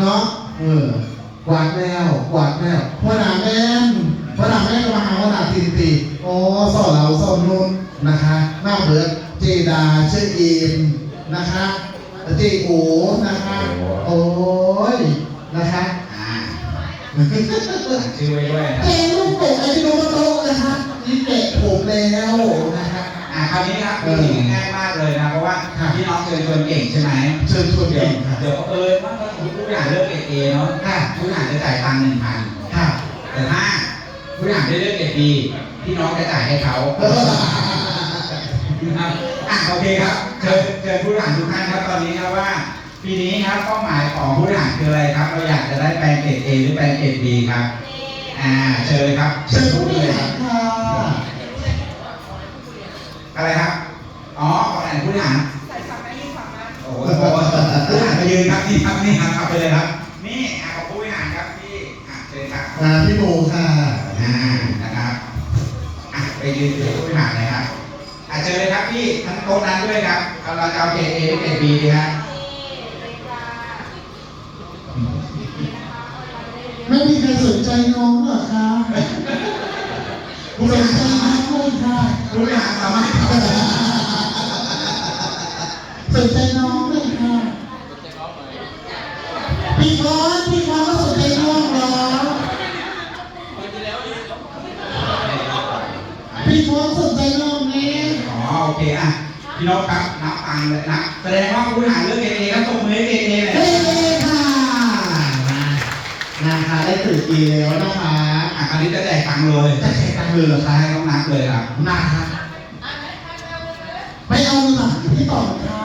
เนาะ เออกวาดแล้วกวาดแล้วพ่อหนาแม่นพ่อหนาแม่นก็มาหาพ่อหนาตีตีโอ้สอนเราสอนนุ่นนะคะหน้าเบิร์ดเจดาเชื่ออิมนะคะเจโอนะคะ โอ้ยนะคะอ่าชื่อไว้ด้วยนะเตะลูกเตะไอ้ที่โดนโตะนะคะนี่เตะผมแล้วนะคะ อ่าคราวนี้ครับวิธีง่ายมากเลยนะเพราะว่าครับพี่น้องเชิญชวนเก่งใช่ไหมเชิญชวนเดี๋ยวเก่งค่ะเดี๋ยวเออว่าถ้าสมมติผู้บริหารเลือกเกรดเอเนาะค่ะผู้บริหารจะจ่ายตังค์หนึ่งพันค่ะแต่ถ้าผู้บริหารได้เลือกเกรดบีพี่น้องจะจ่ายให้เขาเออครับอะโอเคครับเชิญเชิญผู้บริหารทุกท่านครับตอนนี้ครับว่าปีนี้ครับเป้าหมายของผู้บริหารคืออะไรครับเราอยากจะได้แปลงเกรดเอหรือแปลงเกรดบีครับอ่าเชิญครับเชิญผู้บเลริยคหารัรบค่ะ อะไรครับ อ๋อของไหนผู้บริหารโอ้โหผู้บริหารไปยืนครับนี่ครับนี่ครับขับไปเลยครับ นี่อะของผู้บริหารครับพี่อะเชิญครับอ่าพี่โมค่ะอ่านะครับอะไปยืนอยู่ผู้บริหารเลยครับอะเชิญเลยครับพี่ทั้งโต๊ะนั้นด้วยครับเอาเราจะเอาเกรดเอหรือเกรดบีดีครับไม่มีใครสนใจน้องเหรอคะสนใจ น้องเลยค่ะผู้บริหารสามารถสนใจน้องเลยค่ะพี่คอนพี่คอนก็สนใจน้องเหรอพี่คอนสนใจน้องไหมอ๋อโอเคอะพี่นกครับนับตังค์เลยนะแสดงว่าผู้บริหารเลือกเกรดเอก็ตบมือให้เกรดเอเลยเฮ้ค่ะ นะคะได้ตื่นกีแล้วนะคะอะคราวนี้จะแจกตังค์เลยจะแข่งกันเลยเหรอคะใช่ต้องนับเลยครับนะคะไม่เอาหลังพี่ต่อค่ะ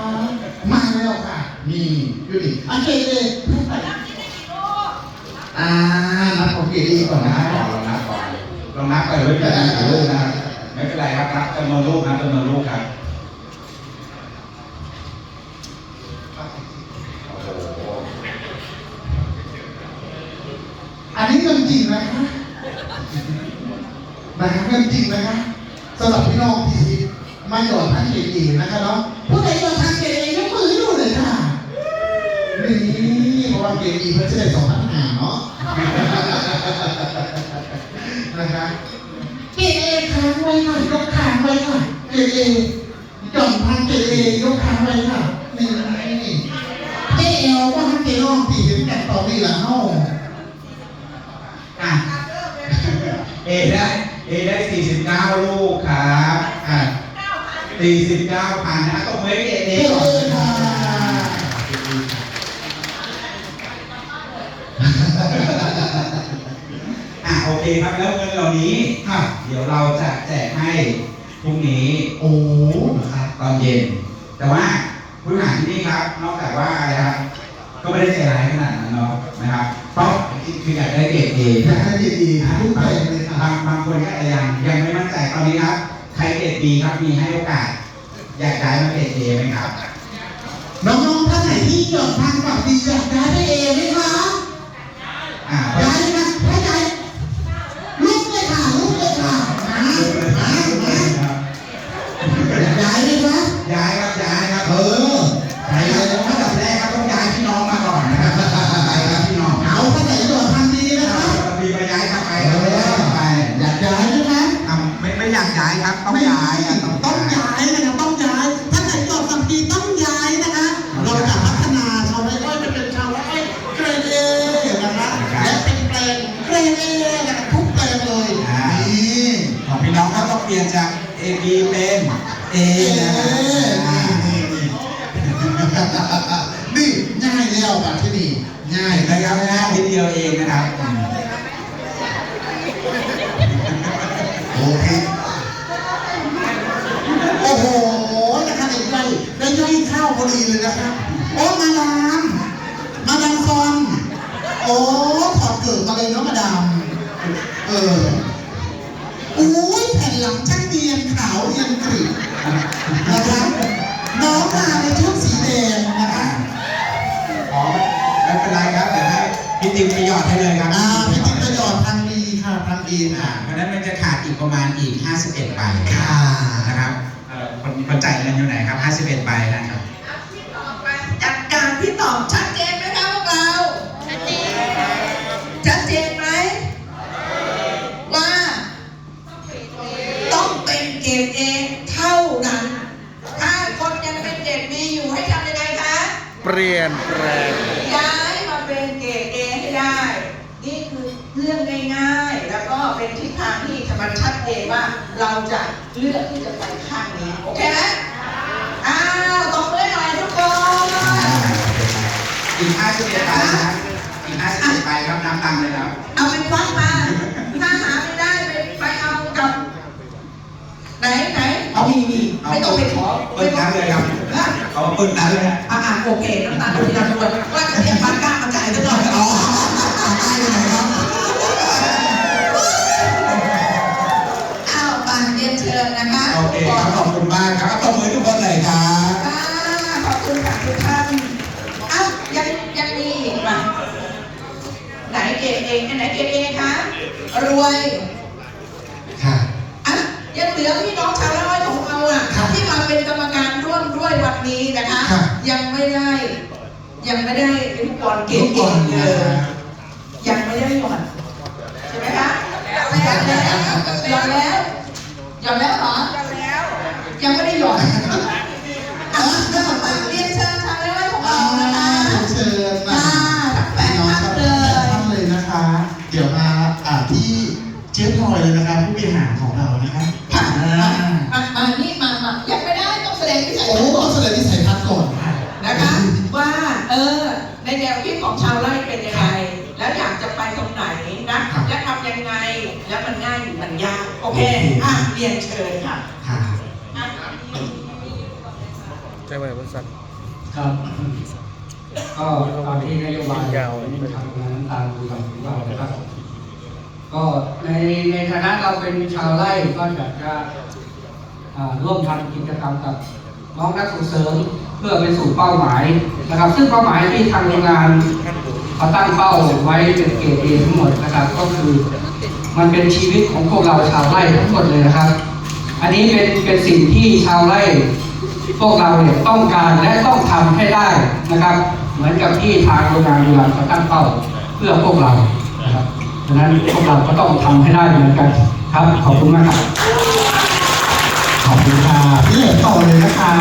มาแล้วค่ะนี่ดูดิโอเคเลยอ่านับของเกียรติก่อนลองนะนับก่อนลองนับก่อนลองนับก่อนไม่เป็นไรกี่ลูกนะครับไม่เป็นไรครับนับจำนวนลูกนะจำนวนลูกครับโอ้โห อันนี้เงินจริงนะคะนะคะเงินจริงนะคะสำหรับพี่น้องที่มาหยอดทางเกียรตินะคะเนาะผู้ใดหยอดทางเกียรติยกมือให้ดูเลยค่ะนี่เพราะว่าเกียรติเพื่อจะได้สองพันหาเนาะนะคะเกเอค้างไว้ค่ะยกค้างไว้ค่ะเกเอหย่อนทางเกเอยกค้างไว้ค่ะนี่นี่เจเอลว่าทางเกน้องตีเห็นกันต่อนี่ละเฮ้า อได้เอได้49ลูกครับอะ49พันนะตบมือให้เกรดเอเกก่อนเอค่ะอะโอเคครับแล้วเงินเหล่านี้ค่ะเดี๋ยวเราจะแจกให้พรุ่งนี้โอ้นะครับตอนเย็น แต่ว่าผู้หารที่นี่ครับ นอกจากว่าอะไรครับ ก็ไม่ได้ใจร้ายขนาดนั้นเนาะนะครับต้องคืออยากได้เกรดเออยากให้ดีๆทุกใจเลยค่ะบางบางคนก็อาจจะยังยังไม่มั่นใจตอนนี้ครับใครเกรดดีครับมีให้โอกาส อยากย้ายมาเกรดเอไหมครับน้องๆท่านไหนที่หย่อนทางแบบดีอยากได้ได้เอไหมคะอ่าย้ายนะ จาก A B เป็น A เอ๊นะครับนี่นี่นี่นี่ง่ายแล้วแบบที่นี่ง่ายเห็นไหมครับง่ายนิดเดียวเองนะครับโอเคโอ้โหนะคะเด็กใหญ่ได้ย่อยข้าวพอดีเลยนะคะโอ้มาดามมาดามซอนโอ้ถอดเกิดมาเลยเนาะมาดามเอออุ้ ไปเลยครับอ่าพิจิตประโยชน์ทางดีค่ะทางดีค่ะเพราะนั้นมันจะขาดอีกประมาณอีก 51ใบค่ะนะครับคนคนจ่ายเงินอยู่ไหนครับ 51ใบนะครับที่ตอบมาจัดการที่ตอบชัดเจนไหมครับพวกเรา ชัดเจนชัดเจนไหมว่าต้องเป็นเกรดเองเท่านั้น ถ้าคนยังเป็นเกรดบีอยู่ให้ทำยังไงคะ เปลี่ยนแปลง เรื่องง่ายๆ แล้วก็เป็นทิศทางที่จะมันชัดเจนว่าเราจะเลือกที่จะไปข้างนี้ โอเคไหมอ้าวตบมือหน่อยทุกคนอีก51ใบนะครับอีก51ใบครับนับตังค์เลยครับ เอาไปควักมา ถ้าหาไม่ได้ไปไปเอากับ ไหนไหนเอามีมีไม่ต้องไปขอเปิดนั้นเลยครับฮะเขาเปิดนั้นเลยฮะอ่าโอเคน้ำตาลดูดันด้วยว่าจะเรียกพันก้ามาจ่ายซะหน่อยอ๋อได้เลย ครับขอบคุณมากครับตบมือทุกคนเลยครับอ่าขอบคุณค่ะทุกท่านอ้าวยังยังมีอีกป่ะไหนเกณฑ์เองอันไหนเกณฑ์เองคะรวยค่ะอะยังเหลือพี่น้องชาวไร่ของเราอะครับที่มาเป็นกรรมการร่วมด้วยวันนี้นะคะครับยังไม่ได้ ยังไม่ได้เป็นก่อนเกทุณกฑ์คเก่นงเลนะย ของเรานะคะค่ะอ่ามามานี่มามายังไม่ได้ต้องแสดงวิสัยโอ้ทัศน์ต้องแสดงวิสัยทัศน์ก่อนค่ะนะคะ ว่าเออในแนวคิดของชาวไร่เป็นยังไงแล้วอยากจะไปตรงไหนนะและทำยังไงแล้วมันง่ายหรือมันยากโอเคอะเรียนเชิญค่ะค่ะใช่ไหมบริษัทครับก็ตอนที่นโยบายเราทำงานตามคำของเรานะครับ ก็ในในฐานะเราเป็นชาวไร่ก็อยากจะร่วมทำกิจกรรมกับน้องนักส่งเสริมเพื่อไปสู่เป้าหมายนะครับ ซึ่งเป้าหมายที่ทางโรงงานเขาตั้งเป้าไว้เป็นเกรดเอทั้งหมดนะครับ ก็คือมันเป็นชีวิตของพวกเราชาวไร่ทั้งหมดเลยนะครับ อันนี้เป็นเป็นสิ่งที่ชาวไร่พวกเราเนี่ยต้องการและต้องทำให้ได้นะครับ เหมือนกับที่ทางโรงงานโรงงานเขาตั้งเป้าเพื่อพวกเรานะครับ ดังนั้นพวกเราก็ต้องทำให้ได้เหมือนกันครับ ขอบคุณมากครับ ขอบคุณค่ะพี่เหลือต่อเลยนะคะ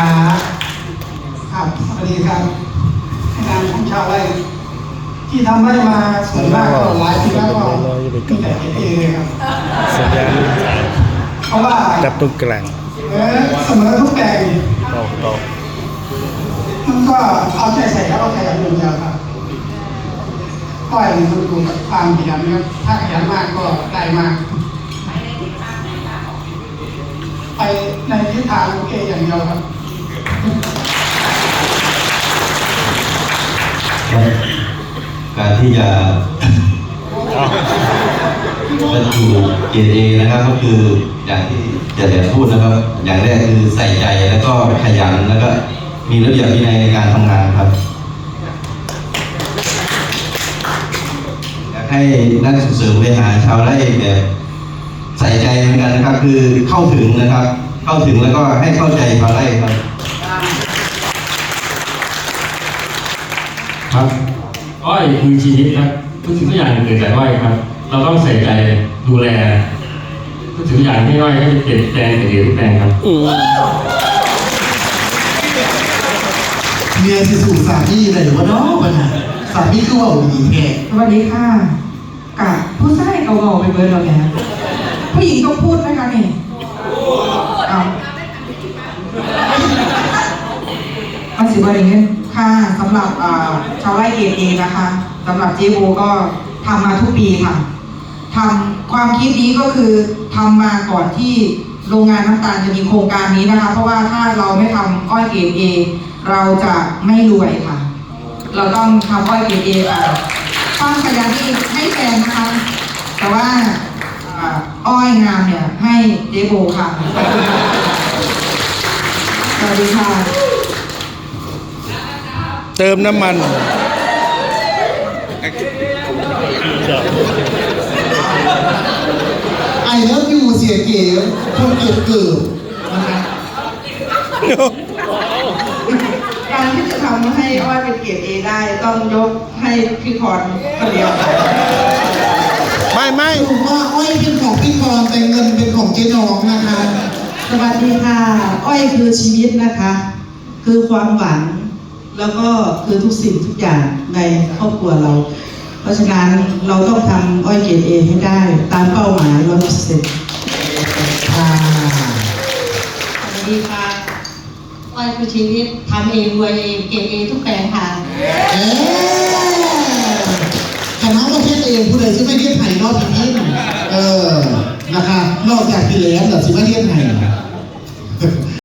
ครับสวัสดีครับงานของชาวไร่ที่ทำได้มาส่วนมากก็หลายปีแล้วก็มีแต่เองเลยครับสัญญาณเพราะว่าดับตรงกลางเออเสมอทุกแปลงต่อต่อมันก็เอาใจใส่แล้วเอาขยันอย่างเดียวครับ ปล่อยมันดูกับความขยันนะครับถ้าขยันมากก็ได้มาก ไปในทิศทางโออย่างเดียวครับการที่จะบรรจุเกรดเอนะครับก็คืออย่างที่จะเดี๋ยวพูดนะครับ อย่างแรกคือใส่ใจแล้วก็ขยันแล้วก็มีระเบียบวินัยในการทำงานครับ ให้นักส่งเสริมบริหารชาวไร่แบบใส่ใจเหมือนกันนะครับ คือเข้าถึงนะครับ เข้าถึงแล้วก็ให้เข้าใจชาวไร่ครับ ครับอ้อยคือชีวิตครับทุกสิ่งทุกอย่างเกิดจากอ้อยครับ เราต้องใส่ใจดูแลทุกสิ่งทุกอย่างให้อ้อยให้เปลี่ยนแปลงเปลี่ยนแปลงครับเมียสิสู่สามีเลยหรือว่าน้องปัญหาสามีคือว่าหนีแกสวัสดีค่ะ กับผู้ชายก็บอกไปเบิร์ดเราเนี่ยผู้หญิงต้องพูดไหมคะนี่เอามันสิบวันนี้ค่ะสำหรับอ่าชาวไร่เกตเองนะคะสำหรับเจโบก็ทำมาทุกปีค่ะทำความคิดนี้ก็คือทำมาก่อนที่โรงงานน้ำตาลจะมีโครงการนี้นะคะ เพราะว่าถ้าเราไม่ทำอ้อยเกตเอเราจะไม่รวยค่ะ เราต้องทำอ้อยเกรดเอ ค่ะความขยันนี่ให้แฟนนะคะแต่ว่าอ่าอ้อยงามเนี่ยให้เจโบค่ะ สวัสดีค่ะ เติมน้ำมันไอเลิฟยูเสียเก๋คนเกิดเกิดนะคะ การที่จะทำให้อ้อยเป็นเกรดเอได้ต้องยกให้พี่พรคนเดียวค่ะไม่ไม่ถูกว่าอ้อยเป็นของพี่กรณ์แต่เงินเป็นของเจ๊น้องนะคะ สวัสดีค่ะ อ้อยคือชีวิตนะคะ คือความหวัง แล้วก็คือทุกสิ่งทุกอย่างในครอบครัวเรา เพราะฉะนั้นเราต้องทำอ้อยเกรดเอให้ได้ ตามเป้าหมายร้อยเปอร์เซ็นต์ค่ะสวัสดีค่ะ อ้อยคือชีวิตทำเองรวยเองเก็บเองทุกแปลงค่ะ เอ๊คณะประเทเองผู้ใดที่ไม่เรียกไทยนอกจากนี้เออนะคะนอกจากพี่แล้วแต่สิไม่เรียกไทย